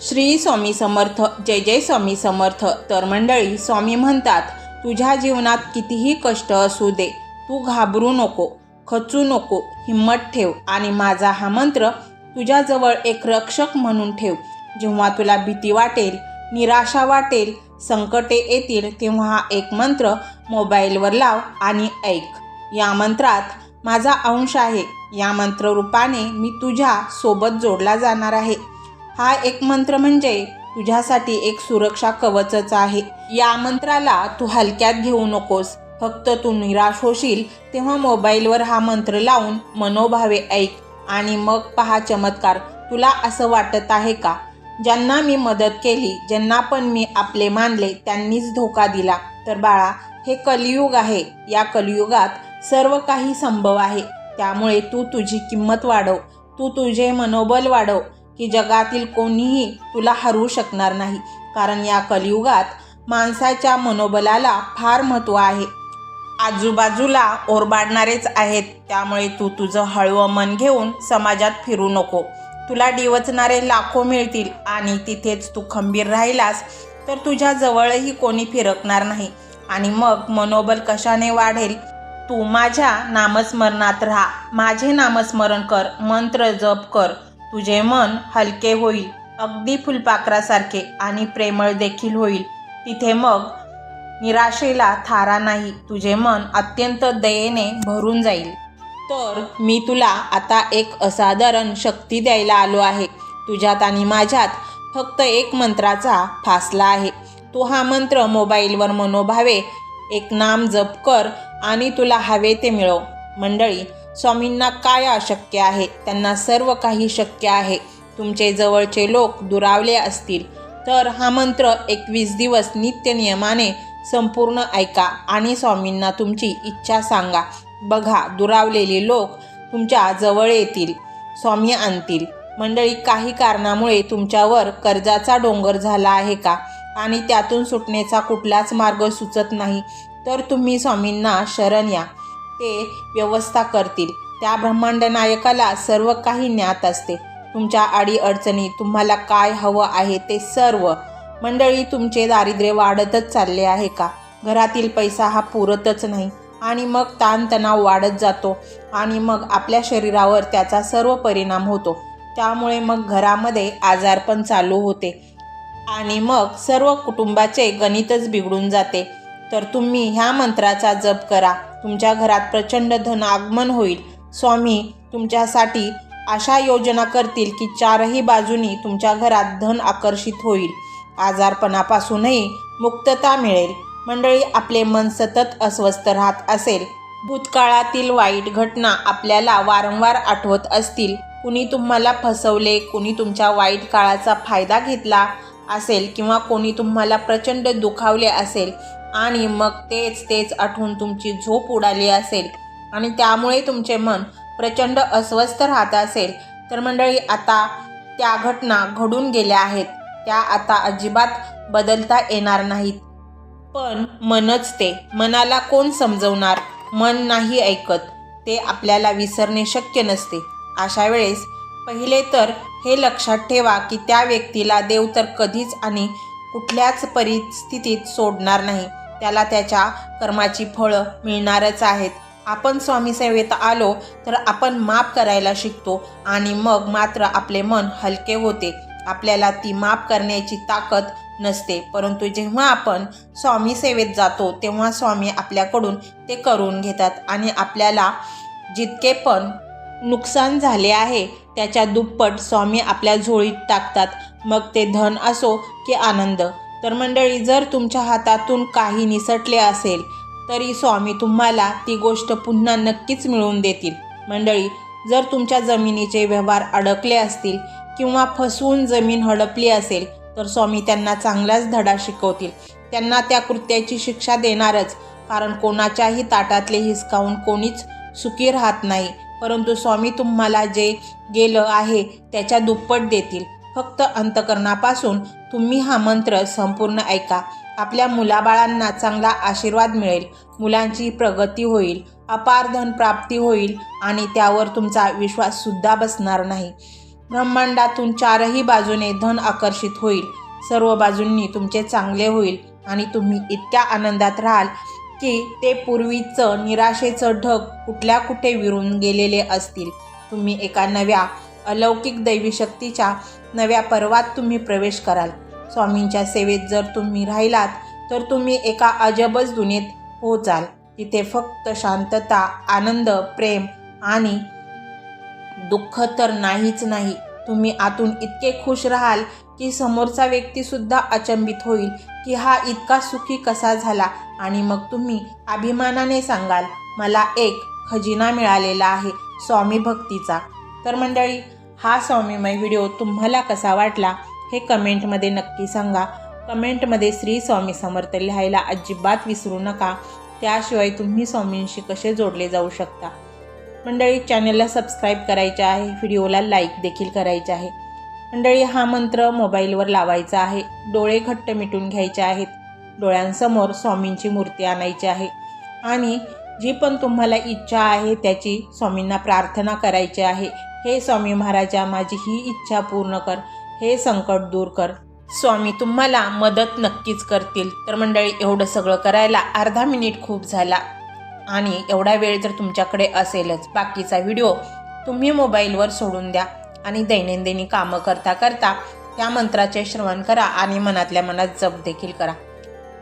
श्री स्वामी समर्थ जय जय स्वामी समर्थ. तर मंडळी स्वामी म्हणतात तुझ्या जीवनात कितीही कष्ट असू दे तू घाबरू नको खचू नको हिंमत ठेव आणि माझा हा मंत्र तुझ्याजवळ एक रक्षक म्हणून ठेव. जेव्हा तुला भीती वाटेल निराशा वाटेल संकटे येतील तेव्हा हा एक मंत्र मोबाईलवर लाव आणि ऐक. या मंत्रात माझा अंश आहे. या मंत्ररूपाने मी तुझ्या सोबत जोडला जाणार आहे. हा एक मंत्र म्हणजे तुझ्यासाठी एक सुरक्षा कवचच आहे. या मंत्राला तू हलक्यात घेऊ नकोस. फक्त तू निराश होशील तेव्हा मोबाईलवर हा मंत्र लावून मनोभावे ऐक आणि मग पहा चमत्कार तुला असं वाटत आहे का? ज्यांना मी मदत केली ज्यांना पण मी आपले मानले त्यांनीच धोका दिला. तर बाळा हे कलियुग आहे. या कलियुगात सर्व काही संभव आहे. त्यामुळे तू तुझी किंमत वाढव. तू तुझे मनोबल वाढव. की जगातील कोणीही तुला हरवू शकणार नाही कारण या कलियुगात माणसाच्या मनोबलाला फार महत्त्व आहे. आजूबाजूला ओरबाडणारेच आहेत त्यामुळे तू तुझं हळवं मन घेऊन समाजात फिरू नको. तुला डिवचणारे लाखो मिळतील आणि तिथेच तू खंबीर राहिलास तर तुझ्या जवळही कोणी फिरकणार नाही. आणि मग मनोबल कशाने वाढेल? तू माझ्या नामस्मरणात राहा. माझे नामस्मरण कर मंत्र जप कर. तुझे मन हलके होईल अगदी फुलपाखरासारखे आणि प्रेमळ देखील होईल. तिथे मग निराशेला थारा नाही तुझे मन अत्यंत दयेने भरून जाईल. तर मी तुला आता एक असाधारण शक्ती द्यायला आलो आहे. तुझ्यात आणि माझ्यात फक्त एक मंत्राचा फासला आहे. तू हा मंत्र मोबाईलवर मनोभावे एक नाम जप कर आणि तुला हवे ते मिळव. मंडळी स्वामींना काय अशक्य आहे? त्यांना सर्व काही शक्य आहे. तुमचे जवळचे लोक दुरावले असतील. तर हा मंत्र एकवीस दिवस नित्य नियमाने संपूर्ण ऐका आणि स्वामींना तुमची इच्छा सांगा. बघा दुरावलेले लोक तुमच्या जवळ येतील. स्वामी आणतील. मंडळी काही कारणामुळे तुमच्यावर कर्जाचा डोंगर झाला आहे का? आणि त्यातून सुटण्याचा कुठलाच मार्ग सुचत नाही. तर तुम्ही स्वामींना शरण या. ते व्यवस्था करतील. त्या ब्रह्मांड नायकाला सर्व काही ज्ञात असते. तुमच्या अडीअडचणी तुम्हाला काय हवं आहे ते सर्व. मंडळी तुमचे दारिद्र्य वाढतच चालले आहे का? घरातील पैसा हा पुरतच नाही. आणि मग ताणतणाव वाढत जातो. आणि मग आपल्या शरीरावर त्याचा सर्व परिणाम होतो. त्यामुळे मग घरामध्ये आजारपण चालू होते. आणि मग सर्व कुटुंबाचे गणितच बिघडून जाते. तर तुम्ही ह्या मंत्राचा जप करा. तुमच्या घरात प्रचंड धन आगमन होईल. स्वामी तुमच्यासाठी अशा योजना करतील की चारही बाजूनी तुमच्या घरात धन आकर्षित होईल. आजारपणापासूनही मुक्तता मिळेल. मंडळी आपले मन सतत अस्वस्थ राहत असेल. भूतकाळातील वाईट घटना आपल्याला वारंवार आठवत असतील. कुणी तुम्हाला फसवले कुणी तुमच्या वाईट काळाचा फायदा घेतला असेल किंवा कोणी तुम्हाला प्रचंड दुखावले असेल आणि मग तेच तेच आठवून तुमची झोप उडाली असेल. आणि त्यामुळे तुमचे मन प्रचंड अस्वस्थ राहत असेल. तर मंडळी आता त्या घटना घडून गेल्या आहेत. त्या आता अजिबात बदलता येणार नाहीत. पण मनच ते. मनाला कोण समजवणार? मन नाही ऐकत. ते आपल्याला विसरणे शक्य नसते. अशा वेळेस पहिले तर हे लक्षात ठेवा की त्या व्यक्तीला देव तर कधीच आणि कुठल्याच परिस्थितीत सोडणार नाही. त्याला त्याच्या कर्माची फळं मिळणारच आहेत. आपण स्वामी सेवेत आलो तर आपण माफ करायला शिकतो आणि मग मात्र आपले मन हलके होते. आपल्याला ती माफ करण्याची ताकद नसते. परंतु जेव्हा आपण स्वामी सेवेत जातो तेव्हा स्वामी आपल्याकडून ते करून घेतात आणि आपल्याला जितके पण नुकसान झाले आहे त्याच्या दुप्पट स्वामी आपल्या झोळीत टाकतात. मग ते धन असो की आनंद. तर मंडळी जर तुमच्या हातातून काही निसटले असेल तरी स्वामी तुम्हाला ती गोष्ट पुन्हा नक्कीच मिळवून देतील. मंडळी जर तुमच्या जमिनीचे व्यवहार अडकले असतील किंवा फसवून जमीन हडपली असेल तर स्वामी त्यांना चांगलाच धडा शिकवतील. त्यांना त्या कृत्याची शिक्षा देणारच कारण कोणाच्याही ताटातले हिसकावून कोणीच सुखी राहत नाही. परंतु स्वामी तुम्हाला जे गेलं आहे त्याच्या दुप्पट देतील. फक्त अंतकरणापासून तुम्ही हा मंत्र संपूर्ण ऐका. आपल्या मुलाबाळांना चांगला आशीर्वाद मिळेल. मुलांची प्रगती होईल अपार धन प्राप्ती होईल आणि त्यावर तुमचा विश्वाससुद्धा बसणार नाही. ब्रह्मांडातून चारही बाजूने धन आकर्षित होईल. सर्व बाजूंनी तुमचे चांगले होईल आणि तुम्ही इतक्या आनंदात राहाल की ते पूर्वीचं निराशेचं ढग कुठल्या कुठे विरून गेलेले असतील. तुम्ही एका नव्या अलौकिक दैवी शक्तीच्या नव्या पर्वात तुम्ही प्रवेश कराल. स्वामींच्या सेवेत जर तुम्ही राहिलात तर तुम्ही एका अजबच दुनियेत पोहोचाल. तिथे फक्त शांतता आनंद प्रेम आणि दुःख तर नाहीच नाही. तुम्ही आतून इतके खुश राहाल की समोरचा व्यक्तीसुद्धा अचंबित होईल की हा इतका सुखी कसा झाला आणि मग तुम्ही अभिमानाने सांगाल मला एक खजिना मिळालेला आहे स्वामी भक्तीचा. तर मंडळी हा स्वामीमय व्हिडिओ तुम्हाला कसा वाटला हे कमेंटमध्ये नक्की सांगा. कमेंटमध्ये श्री स्वामी समर्थ लिहायला अजिबात विसरू नका. त्याशिवाय तुम्ही स्वामींशी कसे जोडले जाऊ शकता? मंडळी चॅनलला सबस्क्राईब करायचे आहे व्हिडिओला लाईक देखील करायचे आहे. मंडळी हा मंत्र मोबाईलवर लावायचा आहे. डोळे घट्ट मिटून घ्यायचे आहेत. डोळ्यांसमोर स्वामींची मूर्ती आणायची आहे. आणि जी पण तुम्हाला इच्छा आहे त्याची स्वामींना प्रार्थना करायची आहे. हे स्वामी महाराजा माझी ही इच्छा पूर्ण कर. हे संकट दूर कर. स्वामी तुम्हाला मदत नक्कीच करतील. तर मंडळी एवढं सगळं करायला अर्धा मिनिट खूप झाला. आणि एवढा वेळ जर तुमच्याकडे असेलच बाकीचा व्हिडिओ तुम्ही मोबाईलवर सोडून द्या. आणि दैनंदिनी कामं करता करता त्या मंत्राचे श्रवण करा आणि मनातल्या मनात जप देखील करा.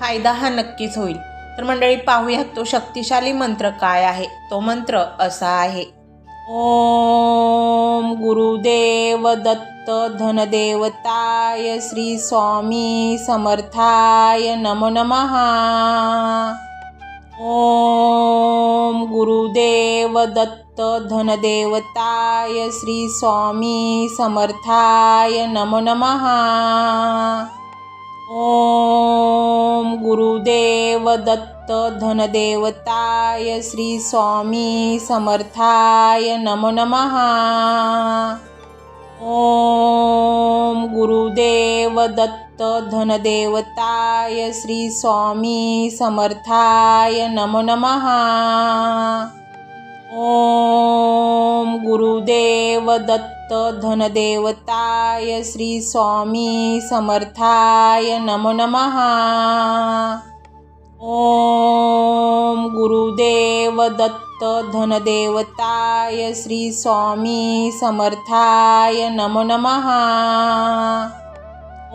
फायदा हा नक्कीच होईल. तर मंडळी पाहूयात तो शक्तिशाली मंत्र काय आहे? तो मंत्र असा आहे. ओम गुरुदेव दत्त धनदेवताय श्री स्वामी समर्थाय नमो नमहा ओम गुरुदेव दत्त धनदेवताय श्री स्वामी समर्थाय नमो नमहा ओम गुरुदेव दत्त धनदेवताय श्री स्वामी समर्थाय नमो नमहा ओम गुरुदेव दत्त धनदेवताय श्री स्वामी समर्थाय नमो नमहा ओम गुरुदेव दत्त धनदेवताय श्री स्वामी समर्थाय नमो नमः। ओम गुरुदेव दत्त धनदेवताय श्री स्वामी समर्थाय नमो नमः।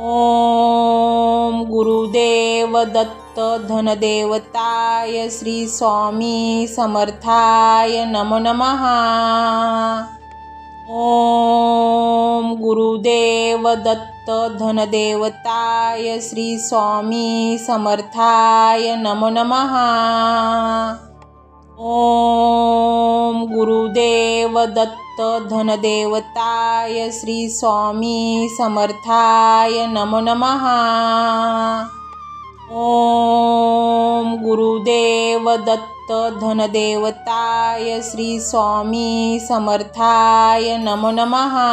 ओम गुरुदेव दत्त धनदेवताय श्री स्वामी समर्थाय नमो नमः। ओम गुरुदेव दत्त धनदेवताय श्री स्वामी समर्थाय नमो नमः। ओम गुरुदेव दत्त धनदेवताय श्री स्वामी समर्थाय नमो नमः। ओम गुरुदेव दत्त धनदेवताय श्री स्वामी समर्थाय नमो नमहा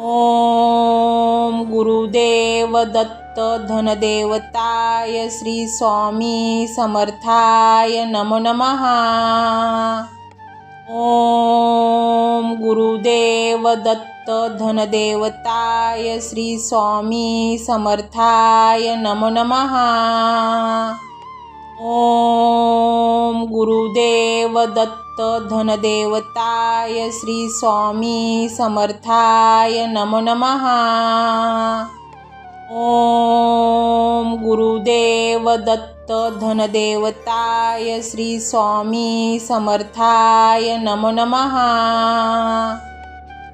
ॐ गुरुदेव दत्त धनदेवताय श्री स्वामी समर्थाय नमो नमः। ॐ गुरुदेव दत्त धनदेवताय श्री स्वामी समर्थाय नमो नमहा ओम गुरुदेव दत्त धनदेवताय श्री स्वामी समर्थाय नमो नमः। ओम गुरुदेव दत्त धनदेवताय श्री स्वामी समर्थाय नमो नमः।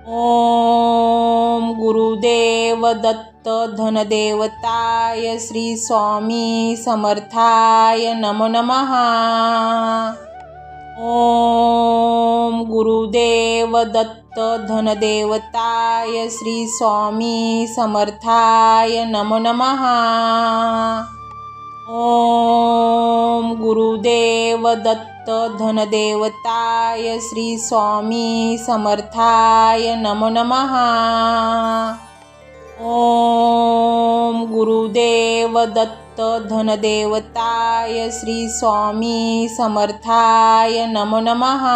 ओम गुरुदेव दत्त धनदेवताय श्री स्वामी समर्थाय नमो नमहा ओम गुरुदेव दत्त धनदेवताय श्री स्वामी समर्थाय नमो नमः। ओम गुरुदेव दत्त धनदेवताय श्री स्वामी समर्थाय नमो नमः। ओम गुरुदेव दत्त धनदेवताय श्री स्वामी समर्थाय नमो नमः।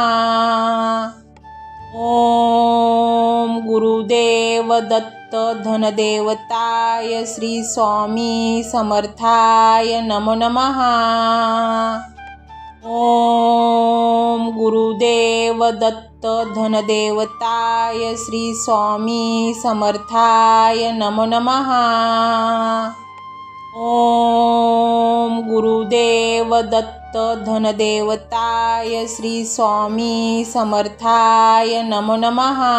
ओम गुरुदेव दत्त धनदेवताय श्री स्वामी समर्थाय नमो नमः। ओम गुरुदेव दत्त धनदेवताय श्री स्वामी समर्थाय नमो नमहा ओम गुरुदेव दत्त धनदेवताय श्री स्वामी समर्थाय नमो नमहा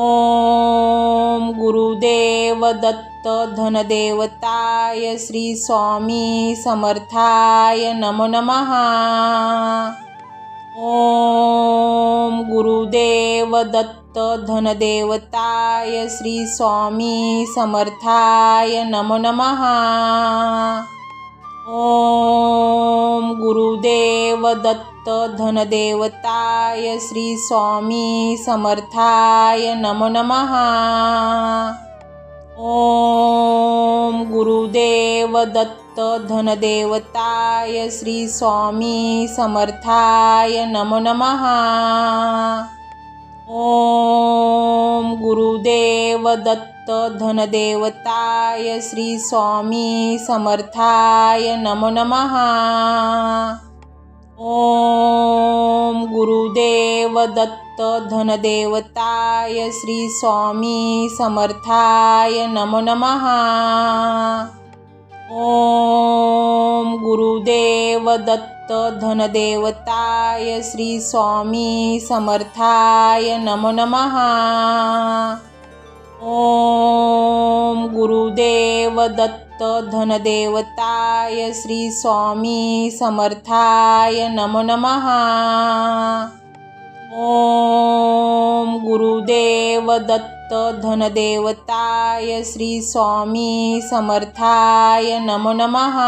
ओम गुरुदेव दत्त धनदेवताय श्री स्वामी समर्थाय नमो नमहा ॐ गुरुदेव दत्त धनदेवताय श्री स्वामी समर्थाय नमो नमहा ॐ गुरुदेव दत्त धनदेवताय श्री स्वामी समर्थाय नमो नमः। ओम गुरुदेव दत्त धनदेवताय श्री स्वामी समर्थाय नमो नमः। ओम गुरुदेव दत्त धनदेवताय श्री स्वामी समर्थाय नमो नमः। ओम गुरुदेव दत्त धनदेवताय श्री स्वामी समर्थाय नमो नमः। ओम गुरुदेव दत्त धनदेवताय श्री स्वामी समर्थाय नमो नमः। ओम गुरुदेव दत्त धनदेवताय श्री स्वामी समर्थाय नमो नमः। ॐ गुरुदेव दत्त धनदेवताय श्री स्वामी समर्थाय नमो नमः।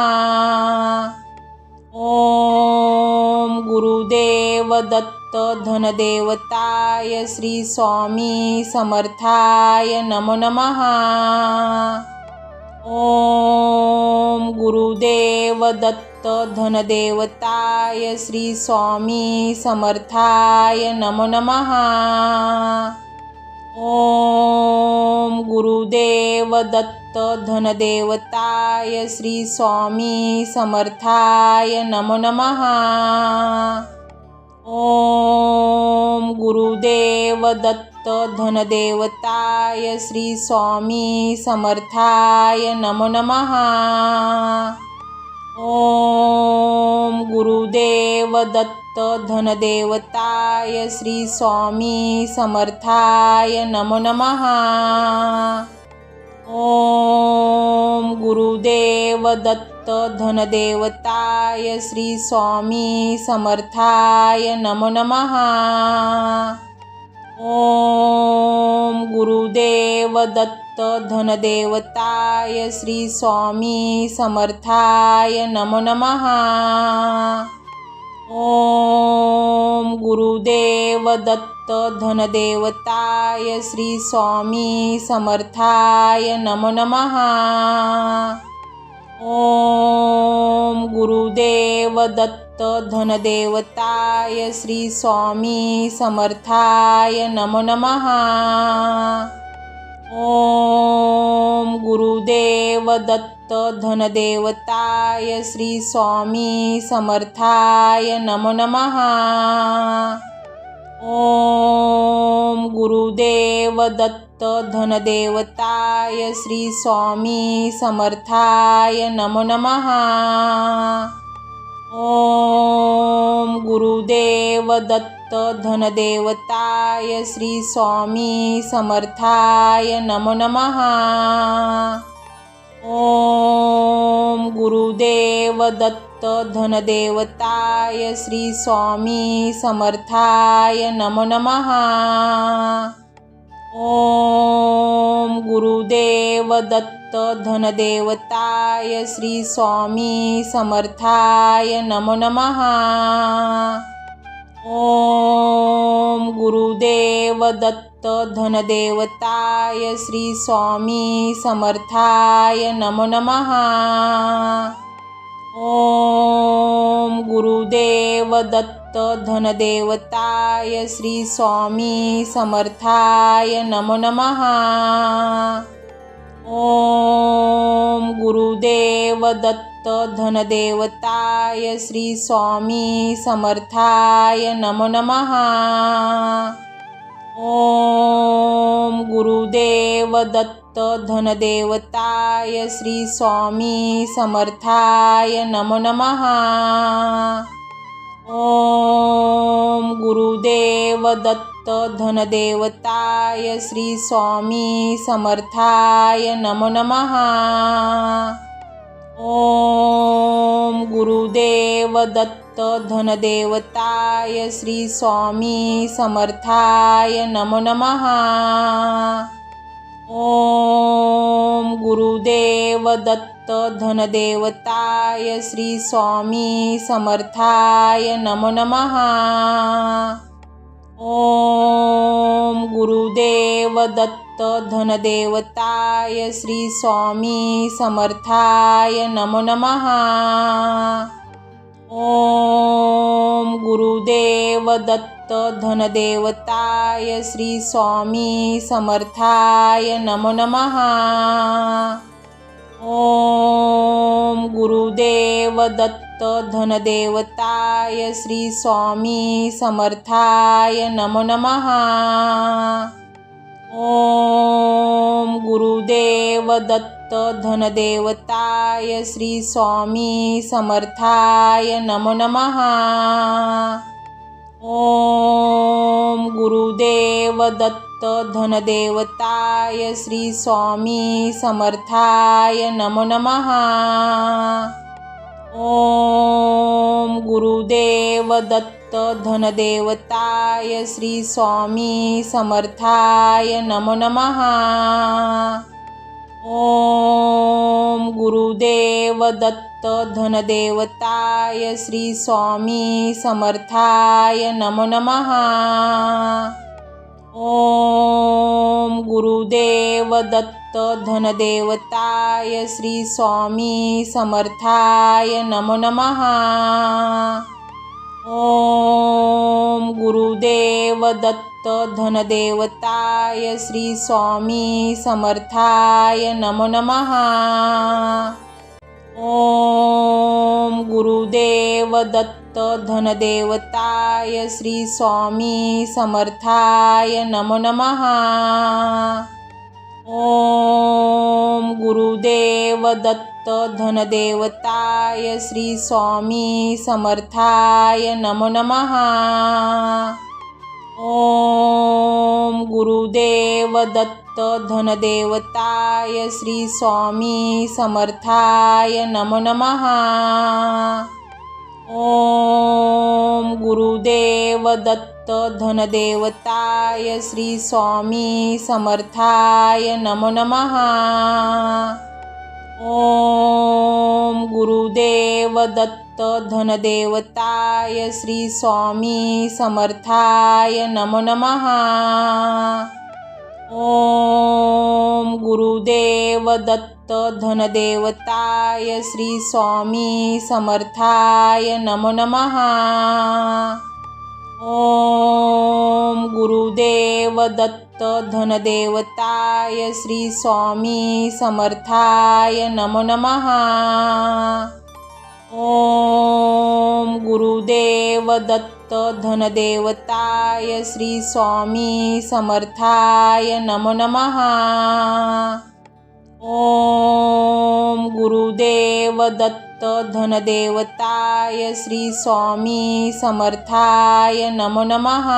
ॐ गुरुदेव दत्त धनदेवताय श्री स्वामी समर्थाय नमो नमः। ओम गुरुदेव दत्त धनदेवताय श्री स्वामी समर्थाय नमो नमहा ओम गुरुदेव दत्त धनदेवताय श्री स्वामी समर्थाय नमो नमहा ओम गुरुदेव दत्त धनदेवताय श्री स्वामी समर्थाय नमो नमहा ओम गुरुदेव दत्त धनदेवताय श्री स्वामी समर्थाय नमो नमहा ॐ गुरुदेव दत्त धनदेवताय श्री स्वामी समर्थाय नमो नमः। ओम गुरुदेव दत्त धनदेवताय श्री स्वामी समर्थाय नमो नमः। ओम गुरुदेव दत्त धनदेवताय श्री स्वामी समर्थाय नमो नमः। ओम गुरुदेव दत्त धनदेवताय श्री स्वामी समर्थाय नमो नमहा ओम गुरुदेव दत्त धनदेवताय श्री स्वामी समर्थाय नमो नमहा ओम गुरुदेव दत्त धनदेवताय श्री स्वामी समर्थाय नमो नमहा ओम गुरुदेव दत्त धनदेवताय श्री स्वामी समर्थाय नमो नमहा ओम गुरुदेव दत्त धनदेवताय श्री स्वामी समर्थाय नमो नमहा ओम गुरुदेव दत्त धनदेवताय श्री स्वामी समर्थाय नमो नमहा ओम गुरुदेव दत्त धनदेवताय श्री स्वामी समर्थाय नमो नमहा ओम गुरुदेव दत्त दत्त धनदेवताय श्री स्वामी समर्थाय नमो नमः। ओम गुरुदेव दत्त धनदेवताय श्री स्वामी समर्थाय नमो नमः। ओम गुरुदेव दत्त धनदेवताय श्री स्वामी समर्थाय नमो नमः। ओम गुरुदेव दत्त धनदेवताय श्री स्वामी समर्थाय नमो नमः। ओम गुरुदेव दत्त धनदेवताय श्री स्वामी समर्थाय नमो नमः। ओम गुरुदेव दत्त धनदेवताय श्री स्वामी समर्थाय नमो नमः। ओम गुरुदेव दत्त धनदेवताय श्री स्वामी समर्थाय नमो नमः। ओम गुरुदेव दत्त धनदेवताय श्री स्वामी समर्थाय नमो नमः। ओम गुरुदेव दत्त धनदेवताय श्री स्वामी समर्थाय नमो नमः। ओम गुरुदेव दत्त धनदेवताय श्री स्वामी समर्थाय नमो नमः। ओम गुरुदेव दत्त धनदेवताय श्री स्वामी समर्थाय नमो नमः। ओम गुरुदेव दत्त धनदेवताय श्री स्वामी समर्थाय नमो नमः। ओम गुरुदेव दत्त धनदेवताय श्री स्वामी समर्थाय नमो नमः। ओम गुरुदेव दत्त धनदेवताय श्री स्वामी समर्थाय नमो नमः। ओम गुरुदेव दत्त धनदेवताय श्री स्वामी समर्थाय नमो नमः। ॐ गुरुदेव दत्त धनदेवताय श्री स्वामी समर्थाय नमो नमः। ॐ गुरुदेव दत्त धनदेवताय श्री स्वामी समर्थाय नमो नमः। ओम गुरुदेव दत्त धनदेवताय श्री स्वामी समर्थाय नमो नमः। ओम गुरुदेव दत्त धनदेवताय श्री स्वामी समर्थाय नमो नमः। ओम गुरुदेव दत्त धनदेवताय श्री स्वामी समर्थाय नमो नमः। ओम गुरुदेव दत्त धनदेवताय श्री स्वामी समर्थाय नमो नमः। ओम गुरुदेव दत्त धनदेवताय श्री स्वामी समर्थाय नमो नमः। ॐ गुरुदेव दत्त धनदेवताय श्री स्वामी समर्थाय नमो नमः। ॐ गुरुदेव दत्त धनदेवताय श्री स्वामी समर्थाय नमो नमः।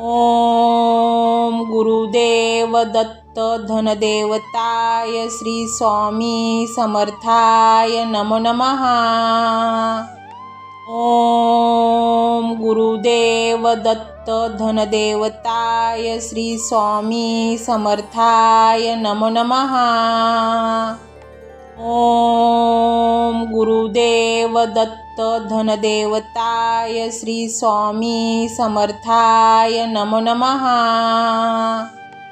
ओम गुरुदेव दत्त धनदेवताय श्री स्वामी समर्थाय नमो नमः। ओम गुरुदेव दत्त धनदेवताय श्री स्वामी समर्थाय नमो नमः। ओम गुरुदेव दत्त धनदेवताय श्री स्वामी समर्थाय नमो नमः।